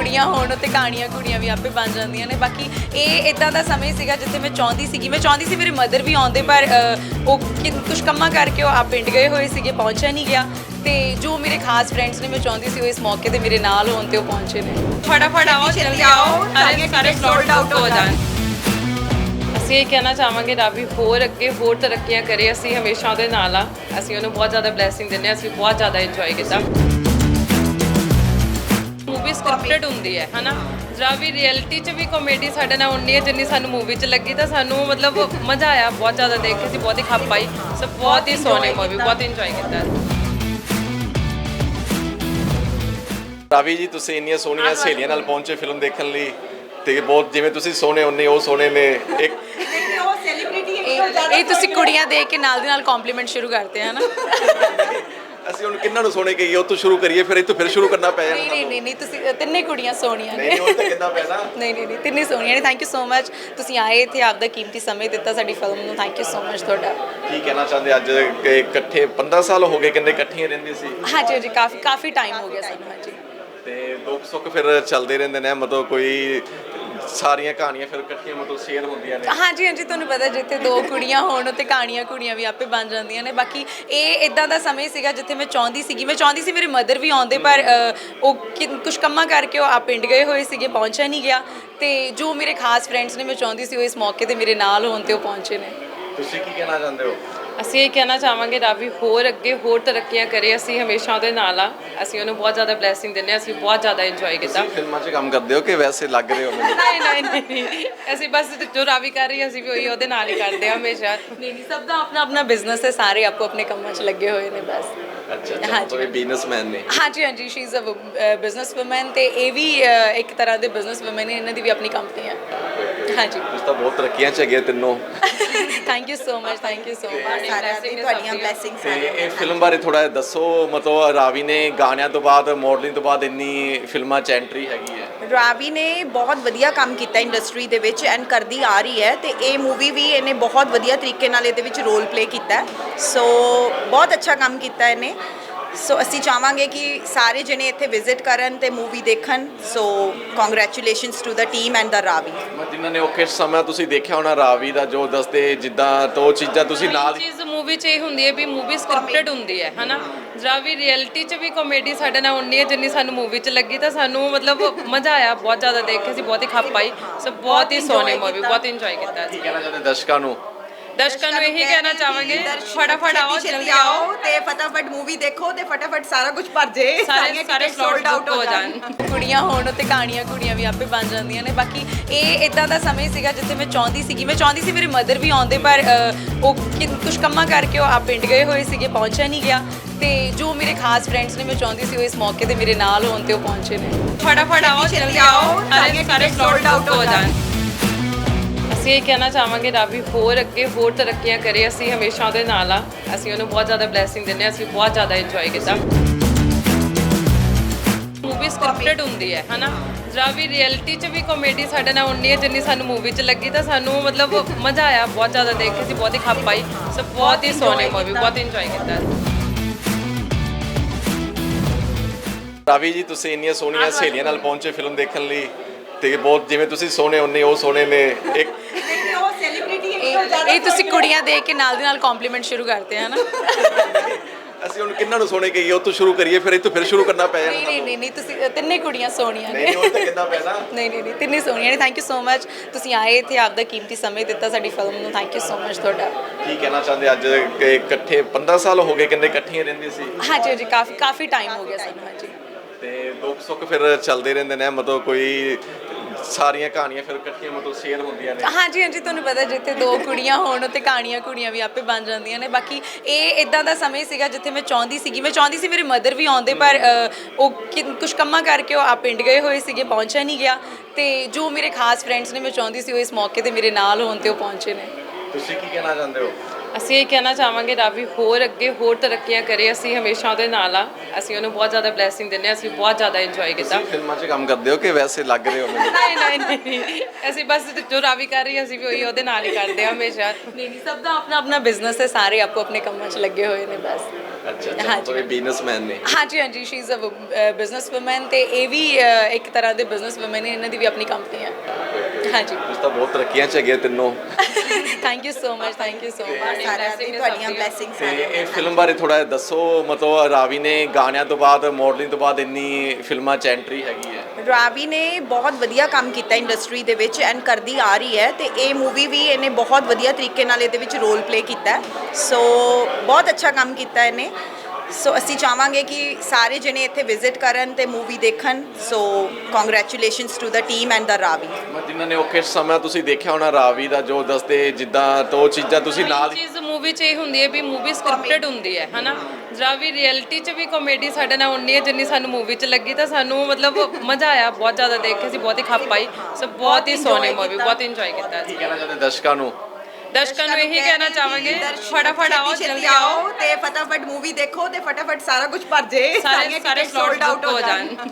ਕੁੜੀਆਂ ਹੋਣ ਤੇ ਕਹਾਣੀਆਂ ਕੁੜੀਆਂ ਵੀ ਆਪੇ ਬਣ ਜਾਂਦੀਆਂ ਨੇ। ਬਾਕੀ ਇਹ ਇਦਾਂ ਦਾ ਸਮੇਂ ਸੀਗਾ ਜਿੱਥੇ ਮੈਂ ਚਾਹੁੰਦੀ ਸੀਗੀ। ਮੈਂ ਚਾਹੁੰਦੀ ਸੀ ਮੇਰੇ ਮਦਰ ਵੀ ਆਉਂਦੇ ਪਰ ਅ, ਉਹ ਕੁਝ ਕੰਮਾਂ ਕਰਕੇ ਉਹ ਆ ਪਿੰਡ ਗਏ ਹੋਏ ਸੀਗੇ ਪਹੁੰਚਿਆ ਨਹੀਂ ਗਿਆ। ਤੇ ਜੋ ਮੇਰੇ ਖਾਸ ਫਰੈਂਡਸ ਨੇ ਮੈਂ ਚਾਹੁੰਦੀ ਸੀ ਉਹ ਇਸ ਮੌਕੇ ਤੇ ਮੇਰੇ ਨਾਲ ਹੋਣ ਤੇ ਉਹ ਪਹੁੰਚੇ ਨੇ। ਫਟਾਫਟ ਆਓ ਜਲਦੀ ਆਓ। ਸਾਰੇ ਸਾਰੇ ਸਲੋਟ ਆਊਟ ਹੋ ਜਾਣ। ਅਸੀਂ ਇਹ ਕਹਿਣਾ ਚਾਹਾਂਗੇ ਰੱਬ ਵੀ ਹੋਰ ਅੱਗੇ ਹੋਰ ਤਰੱਕੀਆਂ ਕਰੇ। ਅਸੀਂ ਹਮੇਸ਼ਾ ਉਹਦੇ ਨਾਲ ਆ। ਅਸੀਂ ਉਹਨੂੰ ਬਹੁਤ ਜ਼ਿਆਦਾ ਬਲੇਸਿੰਗ ਦਿੰਦੇ ਹਾਂ। ਅਸੀਂ ਬਹੁਤ ਜ਼ਿਆਦਾ ਇੰਜੋਏ ਕੀਤਾ। ਮੂਵੀ ਸਕ੍ਰਿਪਟਡ ਹੁੰਦੀ ਹੈ ਹਨਾ? ਜਰਾ ਵੀ ਰਿਐਲਿਟੀ 'ਚ ਵੀ ਕਾਮੇਡੀ ਸਾਡੇ ਨਾਲ ਉਨੀ ਹੈ ਜਿੰਨੀ ਸਾਨੂੰ ਮੂਵੀ 'ਚ ਲੱਗੀ ਤਾਂ ਸਾਨੂੰ ਮਤਲਬ ਮਜ਼ਾ ਆਇਆ ਬਹੁਤ ਜ਼ਿਆਦਾ ਦੇਖ ਕੇ ਅਸੀਂ ਬਹੁਤ ਹੀ ਖੱਪ ਆਈ ਸੋ ਬਹੁਤ ਹੀ ਸੋਹਣੀ ਮੂਵੀ ਬਹੁਤ ਇੰਜੋਏ ਕੀਤਾ। ਰਾਵੀ ਜੀ ਤੁਸੀਂ ਇੰਨੀਆਂ ਸੋਹਣੀਆਂ ਸਹੇਲੀਆਂ ਨਾਲ ਪਹੁੰਚੇ ਫਿਲਮ ਦੇਖਣ ਲਈ ਤੇ ਬਹੁਤ ਜਿਵੇਂ ਤੁਸੀਂ ਸੋਹਣੇ ਹੁੰਨੇ ਉਹ ਸੋਹਣੇ ਨੇ ਇੱਕ ਇਹ ਇਹ ਤੁਸੀਂ ਕੁੜੀਆਂ ਦੇਖ ਕੇ ਨਾਲ ਦੇ ਨਾਲ ਕੰਪਲੀਮੈਂਟ ਸ਼ੁਰੂ ਕਰਦੇ ਆ ਨਾ ਅਸੀਂ ਹੁਣ ਕਿੰਨਾਂ ਨੂੰ ਸੋਹਣੇ ਕਹੀਏ ਤੋਂ ਸ਼ੁਰੂ ਕਰੀਏ ਫਿਰ ਤੋਂ ਫਿਰ ਸ਼ੁਰੂ ਕਰਨਾ ਪੈ ਜਾਣਾ ਨਹੀਂ ਨਹੀਂ ਨਹੀਂ ਤੁਸੀਂ ਤਿੰਨੇ ਕੁੜੀਆਂ ਸੋਹਣੀਆਂ ਨੇ। ਨਹੀਂ ਉਹ ਤਾਂ ਕਿੰਨਾ ਪੈਣਾ? ਨਹੀਂ ਨਹੀਂ ਨਹੀਂ ਤਿੰਨੇ ਸੋਹਣੀਆਂ ਨੇ। ਥੈਂਕ ਯੂ ਸੋ ਮਚ ਤੁਸੀਂ ਆਏ ਇੱਥੇ ਆਪਦਾ ਕੀਮਤੀ ਸਮੇਂ ਦਿੱਤਾ ਸਾਡੀ ਫਿਲਮ ਨੂੰ। ਥੈਂਕ ਯੂ ਸੋ ਮਚ ਤੁਹਾਡਾ। ਕੀ ਕਹਿਣਾ ਚਾਹੁੰਦੇ ਅੱਜ ਕਿ ਇਕੱਠੇ 15 ਸਾਲ ਹੋ ਗਏ ਕਿੰਨੇ ਇਕੱਠੀਆਂ ਰਹਿੰਦੀਆਂ ਸੀ? ਹਾਂਜੀ ਹਾਂਜੀ ਕਾਫੀ ਕਾਫੀ ਟਾਈਮ ਹੋ ਗਿਆ ਸਾਨੂੰ ਹਾਂਜੀ। ਤੇ ਦੁੱਖ ਸੁੱਖ ਫਿਰ ਚੱਲਦੇ ਰਹਿੰਦੇ ਨੇ। ਮਤਲਬ ਕੋਈ ਸਾਰੀਆਂ ਕਹਾਣੀਆਂ ਫਿਰ ਇਕੱਠੀਆਂ ਮਤਲਬ ਸ਼ੇਅਰ ਹੁੰਦੀਆਂ ਨੇ। ਹਾਂਜੀ ਹਾਂਜੀ ਤੁਹਾਨੂੰ ਪਤਾ ਜਿੱਥੇ ਦੋ ਕੁੜੀਆਂ ਹੋਣ ਤੇ ਕਹਾਣੀਆਂ ਕੁੜੀਆਂ ਵੀ ਆਪੇ ਬਣ ਜਾਂਦੀਆਂ ਨੇ। ਬਾਕੀ ਇਹ ਇਦਾਂ ਦਾ ਸਮੇਂ ਸੀਗਾ ਜਿੱਥੇ ਮੈਂ ਚਾਹੁੰਦੀ ਸੀਗੀ। ਮੈਂ ਚਾਹੁੰਦੀ ਸੀ ਮੇਰੇ ਮਦਰ ਵੀ ਆਉਂਦੇ ਪਰ ਅ, ਉਹ ਕੁਝ ਕੰਮਾਂ ਕਰਕੇ ਉਹ ਆ ਪਿੰਡ ਗਏ ਹੋਏ ਸੀਗੇ ਪਹੁੰਚਿਆ ਨਹੀਂ ਗਿਆ। ਤੇ ਜੋ ਮੇਰੇ ਖਾਸ ਫਰੈਂਡਸ ਨੇ ਮੈਂ ਚਾਹੁੰਦੀ ਸੀ ਉਹ ਇਸ ਮੌਕੇ ਤੇ ਮੇਰੇ ਨਾਲ ਹੋਣ ਤੇ ਉਹ ਪਹੁੰਚੇ ਨੇ। ਤੁਸੀਂ ਕੀ ਕਹਿਣਾ ਚਾਹੁੰਦੇ ਹੋ? ਅਸੀਂ ਇਹ ਕਹਿਣਾ ਚਾਹਾਂਗੇ ਰੱਬ ਵੀ ਹੋਰ ਅੱਗੇ ਹੋਰ ਤਰੱਕੀਆਂ ਕਰੇ ਅਸੀਂ ਹਮੇਸ਼ਾ ਉਹਦੇ ਨਾਲ ਆ। ਅਸੀਂ ਉਹਨੂੰ ਬਹੁਤ ਜ਼ਿਆਦਾ ਬਲੇਸਿੰਗ ਦਿੰਦੇ ਹਾਂ ਅਸੀਂ ਬਹੁਤ ਜ਼ਿਆਦਾ ਇੰਜੋਏ ਕੀਤਾ। ਫਿਲਮਾਂ 'ਚ ਕੰਮ ਕਰਦੇ ਹੋ ਕਿ ਵੈਸੇ ਲੱਗ ਰਹੇ ਹੋ ਮੈਨੂੰ? ਨਹੀਂ ਨਹੀਂ ਨਹੀਂ ਅਸੀਂ ਬਸ ਜੋ ਰਾਵੀ ਕਰ ਰਹੀ ਹੈ, ਅਸੀਂ ਵੀ ਉਹੀ ਉਹਦੇ ਨਾਲ ਹੀ ਕਰਦੇ ਹਾਂ ਹਮੇਸ਼ਾ। ਨਹੀਂ ਨਹੀਂ ਸਭ ਦਾ ਆਪਣਾ ਆਪਣਾ ਬਿਜ਼ਨਸ ਹੈ ਸਾਰੇ ਆਪੋ ਆਪਣੇ ਕੰਮਾਂ 'ਚ ਲੱਗੇ ਹੋਏ ਨੇ ਬਸ। ਅੱਛਾ ਅੱਛਾ ਹਾਂਜੀ। ਇਹ ਬਿਜ਼ਨਸਮੈਨ ਨੇ? ਹਾਂਜੀ ਹਾਂਜੀ she is a business woman ਤੇ ਇਹ ਵੀ ਇੱਕ ਤਰ੍ਹਾਂ ਦੇ ਬਿਜ਼ਨਸ ਵੂਮਨ ਨੇ ਇਹਨਾਂ ਦੀ ਵੀ ਆਪਣੀ ਕੰਪਨੀ ਹੈ। ਹਾਂਜੀ। ਤੁਸੀਂ ਤਾਂ ਬਹੁਤ ਤਰੱਕੀਆਂ 'ਚ ਹੈਗੇ ਤਿੰਨੋਂ। Thank you so much thank you so much ਸਾਰਿਆਂ ਦੀ ਤੁਹਾਡੀਆਂ ਬਲੇਸਿੰਗਸ ਤੇ ਇਹ ਫਿਲਮ ਬਾਰੇ ਥੋੜਾ ਜਿਹਾ ਦੱਸੋ ਮਤਲਬ ਰਾਵੀ ਨੇ ਗਾਣਿਆਂ ਤੋਂ ਬਾਅਦ ਮਾਡਲਿੰਗ ਤੋਂ ਬਾਅਦ ਇੰਨੀ ਫਿਲਮਾਂ 'ਚ ਐਂਟਰੀ ਹੈਗੀ ਹੈ। ਰਾਵੀ ਨੇ ਬਹੁਤ ਵਧੀਆ ਕੰਮ ਕੀਤਾ ਇੰਡਸਟਰੀ ਦੇ ਵਿੱਚ ਐਂਡ ਕਰਦੀ ਆ ਰਹੀ ਹੈ ਤੇ ਇਹ ਮੂਵੀ ਵੀ ਇਹਨੇ ਬਹੁਤ ਵਧੀਆ ਤਰੀਕੇ ਨਾਲ ਇਹਦੇ ਵਿੱਚ ਰੋਲ ਪਲੇ ਕੀਤਾ ਸੋ ਬਹੁਤ ਅੱਛਾ ਕੰਮ ਕੀਤਾ ਇਹਨੇ। ਸੋ ਅਸੀਂ ਚਾਹਾਂਗੇ ਕਿ ਸਾਰੇ ਜਣੇ ਇੱਥੇ ਵਿਜ਼ਿਟ ਕਰਨ ਤੇ ਮੂਵੀ ਦੇਖਣ। So congratulations to the team and the Ravi ਜਿਨ੍ਹਾਂ ਨੇ ਔਖੇ ਸਮਾਂ ਤੁਸੀਂ ਦੇਖਿਆ ਹੋਣਾ ਰਾਵੀ ਦਾ ਜੋ ਦੱਸਦੇ ਜਿੱਦਾਂ ਤੋਂ ਚੀਜ਼ਾਂ ਤੁਸੀਂ ਨਾਲ ਚੀਜ਼ ਮੂਵੀ 'ਚ ਇਹ ਹੁੰਦੀ ਹੈ ਵੀ ਮੂਵੀ ਸਕ੍ਰਿਪਟਡ ਹੁੰਦੀ ਹੈ ਹਨਾ? ਜਰਾ ਵੀ ਰਿਐਲਿਟੀ 'ਚ ਵੀ ਕਾਮੇਡੀ ਸਾਡੇ ਨਾਲ ਉਨੀ ਹੈ ਜਿੰਨੀ ਸਾਨੂੰ ਮੂਵੀ 'ਚ ਲੱਗੀ ਤਾਂ ਸਾਨੂੰ ਮਤਲਬ ਮਜ਼ਾ ਆਇਆ ਬਹੁਤ ਜ਼ਿਆਦਾ ਦੇਖ ਕੇ ਅਸੀਂ ਬਹੁਤ ਹੀ ਖੱਪ ਆਈ ਸੋ ਬਹੁਤ ਹੀ ਸੋਹਣੀ ਮੂਵੀ ਬਹੁਤ ਇੰਜੋਏ ਕੀਤਾ ਕੀ ਅਸੀਂ ਕਹਿਣਾ ਚਾਹੁੰਦੇ ਦਰਸ਼ਕਾਂ ਨੂੰ? ਦਰਸ਼ਕਾਂ ਨੂੰ ਇਹੀ ਕਹਿਣਾ ਚਾਹਾਂਗੇ ਫਟਾਫਟ ਆਓ ਜਲਦੀ ਆਓ ਤੇ ਫਟਾਫਟ ਮੂਵੀ ਦੇਖੋ ਤੇ ਫਟਾਫਟ ਸਾਰਾ ਕੁਝ ਭਰ ਜੇ ਸਾਰੇ ਸਾਰੇ ਸਲੋਟ ਆਊਟ ਹੋ ਜਾਣ। ਕੁੜੀਆਂ ਹੋਣ ਤੇ ਕਹਾਣੀਆਂ ਕੁੜੀਆਂ ਵੀ ਆਪੇ ਬਣ ਜਾਂਦੀਆਂ ਨੇ। ਬਾਕੀ ਇਹ ਇਦਾਂ ਦਾ ਸਮੇਂ ਸੀਗਾ ਜਿੱਥੇ ਮੈਂ ਚਾਹੁੰਦੀ ਸੀਗੀ। ਮੈਂ ਚਾਹੁੰਦੀ ਸੀ ਮੇਰੇ ਮਦਰ ਵੀ ਆਉਂਦੇ ਪਰ ਉਹ ਕੁਝ ਕੰਮਾਂ ਕਰਕੇ ਉਹ ਆ ਪਿੰਡ ਗਏ ਹੋਏ ਸੀਗੇ ਪਹੁੰਚਿਆ ਨਹੀਂ ਗਿਆ। ਤੇ ਜੋ ਮੇਰੇ ਖਾਸ ਫਰੈਂਡਸ ਨੇ ਮੈਂ ਚਾਹੁੰਦੀ ਸੀ ਉਹ ਇਸ ਮੌਕੇ ਤੇ ਮੇਰੇ ਨਾਲ ਹੋਣ ਤੇ ਉਹ ਪਹੁੰਚੇ ਨੇ। ਫਟਾਫਟ ਆਓ ਜਲਦੀ ਆਓ ਸਾਰੇ ਸਾਰੇ ਸਲੋਟ ਆਊਟ ਹੋ ਜਾਣ। ਅਸੀਂ ਇਹ ਕਹਿਣਾ ਚਾਹਾਂਗੇ ਰੱਬ ਵੀ ਹੋਰ ਅੱਗੇ ਹੋਰ ਤਰੱਕੀਆਂ ਕਰੇ ਅਸੀਂ ਹਮੇਸ਼ਾ ਉਹਦੇ ਨਾਲ ਆ। ਅਸੀਂ ਉਹਨੂੰ ਬਹੁਤ ਜ਼ਿਆਦਾ ਬਲੇਸਿੰਗ ਦਿੰਦੇ ਹਾਂ ਅਸੀਂ ਬਹੁਤ ਜ਼ਿਆਦਾ ਇੰਜੋਏ ਕੀਤਾ। ਮੂਵੀ ਸਕ੍ਰਿਪਟਡ ਹੁੰਦੀ ਹੈ ਹਨਾ? ਜਰਾ ਵੀ ਰਿਐਲਿਟੀ 'ਚ ਵੀ ਕਾਮੇਡੀ ਸਾਡੇ ਨਾਲ ਉਨੀ ਹੈ ਜਿੰਨੀ ਸਾਨੂੰ ਮੂਵੀ 'ਚ ਲੱਗੀ ਤਾਂ ਸਾਨੂੰ ਮਤਲਬ ਮਜ਼ਾ ਆਇਆ ਬਹੁਤ ਜ਼ਿਆਦਾ ਦੇਖ ਕੇ ਅਸੀਂ ਬਹੁਤ ਹੀ ਖੱਪ ਆਈ। ਸੋ ਬਹੁਤ ਹੀ ਸੋਹਣੀ ਮੂਵੀ ਬਹੁਤ ਇੰਜੋਏ ਕੀਤਾ। ਰਾਵੀ ਜੀ ਤੁਸੀਂ ਇੰਨੀਆਂ ਸੋਹਣੀਆਂ ਸਹੇਲੀਆਂ ਨਾਲ ਪਹੁੰਚੇ ਫਿਲਮ ਦੇਖਣ ਲਈ। ਤੇ ਬਹੁਤ ਜਿਵੇਂ ਤੁਸੀਂ ਸੋਹਣੇ ਹੁੰਨੇ ਉਹ ਸੋਹਣੇ ਨੇ ਇੱਕ ਇਹ ਇਹ ਤੁਸੀਂ ਕੁੜੀਆਂ ਦੇਖ ਕੇ ਨਾਲ ਦੇ ਨਾਲ ਕੰਪਲੀਮੈਂਟ ਸ਼ੁਰੂ ਕਰਦੇ ਆ ਨਾ ਅਸੀਂ ਹੁਣ ਕਿੰਨਾਂ ਨੂੰ ਸੋਹਣੇ ਕਹੀਏ ਉਹ ਤੋਂ ਸ਼ੁਰੂ ਕਰੀਏ ਫਿਰ ਇਹ ਤੋਂ ਫਿਰ ਸ਼ੁਰੂ ਕਰਨਾ ਪੈ ਨਹੀਂ ਜਾਣਾ ਨਹੀਂ ਨਹੀਂ ਨਹੀਂ ਤੁਸੀਂ ਤਿੰਨੇ ਕੁੜੀਆਂ ਸੋਹਣੀਆਂ ਨੇ। ਨਹੀਂ ਉਹ ਤਾਂ ਕਿੰਨਾ ਪੈਣਾ। ਨਹੀਂ ਨਹੀਂ ਨਹੀਂ ਤਿੰਨੇ ਸੋਹਣੀਆਂ ਨੇ। ਥੈਂਕ ਯੂ ਸੋ ਮਚ ਤੁਸੀਂ ਆਏ ਇੱਥੇ ਆਪਦਾ ਕੀਮਤੀ ਸਮੇਂ ਦਿੱਤਾ ਸਾਡੀ ਫਿਲਮ ਨੂੰ। ਥੈਂਕ ਯੂ ਸੋ ਮਚ ਤੁਹਾਡਾ। ਕੀ ਕਹਿਣਾ ਚਾਹੁੰਦੇ ਅੱਜ ਕਿ ਇਕੱਠੇ 15 ਸਾਲ ਹੋ ਗਏ ਕਿੰਨੇ ਇਕੱਠੀਆਂ ਰਹਿੰਦੀਆਂ ਸੀ? ਹਾਂਜੀ ਹਾਂਜੀ ਕਾਫੀ ਕਾਫੀ ਟਾਈਮ ਹੋ ਗਿਆ ਸਾਨੂੰ ਹਾਂਜੀ। ਤੇ ਦੁੱਖ ਸੁੱਖ ਫਿਰ ਚੱਲਦੇ ਰਹਿੰਦੇ ਨੇ। ਮਤਲਬ ਕੋਈ ਸਾਰੀਆਂ ਕਹਾਣੀਆਂ ਫਿਰ ਇਕੱਠੀਆਂ ਮਤਲਬ ਸ਼ੇਅਰ ਹੁੰਦੀਆਂ ਨੇ। ਹਾਂਜੀ ਹਾਂਜੀ ਤੁਹਾਨੂੰ ਪਤਾ ਜਿੱਥੇ ਦੋ ਕੁੜੀਆਂ ਹੋਣ ਤੇ ਕਹਾਣੀਆਂ ਕੁੜੀਆਂ ਵੀ ਆਪੇ ਬਣ ਜਾਂਦੀਆਂ ਨੇ। ਬਾਕੀ ਇਹ ਇਦਾਂ ਦਾ ਸਮੇਂ ਸੀਗਾ ਜਿੱਥੇ ਮੈਂ ਚਾਹੁੰਦੀ ਸੀਗੀ। ਮੈਂ ਚਾਹੁੰਦੀ ਸੀ ਮੇਰੇ ਮਦਰ ਵੀ ਆਉਂਦੇ ਪਰ ਅ, ਉਹ ਕੁਝ ਕੰਮਾਂ ਕਰਕੇ ਉਹ ਆ ਪਿੰਡ ਗਏ ਹੋਏ ਸੀਗੇ ਪਹੁੰਚਿਆ ਨਹੀਂ ਗਿਆ। ਤੇ ਜੋ ਮੇਰੇ ਖਾਸ ਫਰੈਂਡਸ ਨੇ ਮੈਂ ਚਾਹੁੰਦੀ ਸੀ ਉਹ ਇਸ ਮੌਕੇ ਤੇ ਮੇਰੇ ਨਾਲ ਹੋਣ ਤੇ ਉਹ ਪਹੁੰਚੇ ਨੇ। ਤੁਸੀਂ ਕੀ ਕਹਿਣਾ ਚਾਹੁੰਦੇ ਹੋ? ਅਸੀਂ ਇਹ ਕਹਿਣਾ ਚਾਹਾਂਗੇ ਰੱਬ ਵੀ ਹੋਰ ਅੱਗੇ ਹੋਰ ਤਰੱਕੀਆਂ ਕਰੇ ਅਸੀਂ ਹਮੇਸ਼ਾ ਉਹਦੇ ਨਾਲ ਆ। ਅਸੀਂ ਉਹਨੂੰ ਬਹੁਤ ਜ਼ਿਆਦਾ ਬਲੇਸਿੰਗ ਦਿੰਦੇ ਹਾਂ ਅਸੀਂ ਬਹੁਤ ਜ਼ਿਆਦਾ ਇੰਜੋਏ ਕੀਤਾ। ਫਿਲਮਾਂ 'ਚ ਕੰਮ ਕਰਦੇ ਹੋ ਕਿ ਵੈਸੇ ਲੱਗ ਰਹੇ ਹੋ ਮੈਨੂੰ? ਨਹੀਂ ਨਹੀਂ ਨਹੀਂ ਅਸੀਂ ਬਸ ਜੋ ਰਾਵੀ ਕਰ ਰਹੀ ਹੈ, ਅਸੀਂ ਵੀ ਉਹੀ ਉਹਦੇ ਨਾਲ ਹੀ ਕਰਦੇ ਹਾਂ ਹਮੇਸ਼ਾ। ਨਹੀਂ ਨਹੀਂ ਸਭ ਦਾ ਆਪਣਾ ਆਪਣਾ ਬਿਜ਼ਨਸ ਹੈ ਸਾਰੇ ਆਪੋ ਆਪਣੇ ਕੰਮਾਂ 'ਚ ਲੱਗੇ ਹੋਏ ਨੇ ਬਸ। ਅੱਛਾ ਅੱਛਾ ਇਹ ਬਿਜ਼ਨਸਮੈਨ ਨੇ ਹਾਂਜੀ ਹਾਂਜੀ she is a business woman ਤੇ ਇਹ ਵੀ ਇੱਕ ਤਰ੍ਹਾਂ ਦੇ ਬਿਜ਼ਨਸ ਵੂਮਨ ਨੇ ਇਹਨਾਂ ਦੀ ਵੀ ਆਪਣੀ ਕੰਪਨੀ ਹੈ। ਹਾਂਜੀ। ਤਾਂ ਬਹੁਤ ਤਰੱਕੀਆਂ ਚ ਹੈਗੇ ਤਿੰਨੋਂ। Thank you so much thank you so much ਸਾਰਿਆਂ ਦੀ ਤੁਹਾਡੀਆਂ ਬਲੇਸਿੰਗਸ ਤੇ ਇਹ ਫਿਲਮ ਬਾਰੇ ਥੋੜਾ ਦੱਸੋ ਮਤਲਬ ਰਾਵੀ ਨੇ ਗਾਣਿਆਂ ਤੋਂ ਬਾਅਦ ਮਾਡਲਿੰਗ ਤੋਂ ਬਾਅਦ ਇੰਨੀ ਫਿਲਮਾਂ ਚ ਐਂਟਰੀ ਹੈਗੀ ਹੈ। ਰਾਵੀ ਨੇ ਬਹੁਤ ਵਧੀਆ ਕੰਮ ਕੀਤਾ ਇੰਡਸਟਰੀ ਦੇ ਵਿੱਚ ਐਂਡ ਕਰਦੀ ਆ ਰਹੀ ਹੈ ਤੇ ਇਹ ਮੂਵੀ ਵੀ ਇਹਨੇ ਬਹੁਤ ਵਧੀਆ ਤਰੀਕੇ ਨਾਲ ਇਹਦੇ ਵਿੱਚ ਰੋਲ ਪਲੇ ਕੀਤਾ। ਸੋ ਬਹੁਤ ਅੱਛਾ ਕੰਮ ਕੀਤਾ ਇਹਨੇ। ਸੋ ਅਸੀਂ ਚਾਹਾਂਗੇ ਕਿ ਸਾਰੇ ਜਣੇ ਇੱਥੇ ਵਿਜ਼ਿਟ ਕਰਨ ਤੇ ਮੂਵੀ ਦੇਖਣ। So congratulations to the team and the Ravi ਮੈਂ ਜਿਨ੍ਹਾਂ ਨੇ ਔਖੇ ਸਮਾਂ ਤੁਸੀਂ ਦੇਖਿਆ ਹੋਣਾ ਰਾਵੀ ਦਾ ਜੋ ਦੱਸਦੇ ਜਿੱਦਾਂ ਤੋਂ ਚੀਜ਼ਾਂ ਤੁਸੀਂ ਨਾਲ ਚੀਜ਼ ਮੂਵੀ 'ਚ ਇਹ ਹੁੰਦੀ ਹੈ ਵੀ ਮੂਵੀ ਸਕ੍ਰਿਪਟਡ ਹੁੰਦੀ ਹੈ ਹਨਾ? ਜਰਾ ਵੀ ਰਿਐਲਿਟੀ 'ਚ ਵੀ ਕਾਮੇਡੀ ਸਾਡੇ ਨਾਲ ਉਨੀ ਹੈ ਜਿੰਨੀ ਸਾਨੂੰ ਮੂਵੀ 'ਚ ਲੱਗੀ ਤਾਂ ਸਾਨੂੰ ਮਤਲਬ ਮਜ਼ਾ ਆਇਆ ਬਹੁਤ ਜ਼ਿਆਦਾ ਦੇਖ ਕੇ ਅਸੀਂ ਬਹੁਤ ਹੀ ਖੱਪ ਆਈ। ਸੋ ਬਹੁਤ ਹੀ ਸੋਹਣੀ ਮੂਵੀ ਕੀਤਾ। ਬਹੁਤ ਇੰਜੋਏ ਕੀਤਾ। ਅਸੀਂ ਕਹਿਣਾ ਚਾਹੁੰਦੇ ਦਰਸ਼ਕਾਂ ਨੂੰ? ਦਰਸ਼ਕਾਂ ਨੂੰ ਇਹੀ ਕਹਿਣਾ ਚਾਹਾਂਗੇ ਫਟਾਫਟ ਆਓ ਜਲਦੀ ਆਓ। ਤੇ ਫਟਾਫਟ ਮੂਵੀ ਦੇਖੋ ਤੇ ਫਟਾਫਟ ਸਾਰਾ ਕੁਝ ਭਰ ਜੇ ਸਾਰੇ ਸਾਰੇ ਫਲੋਰ ਬੁੱਕ ਹੋ ਜਾਣ।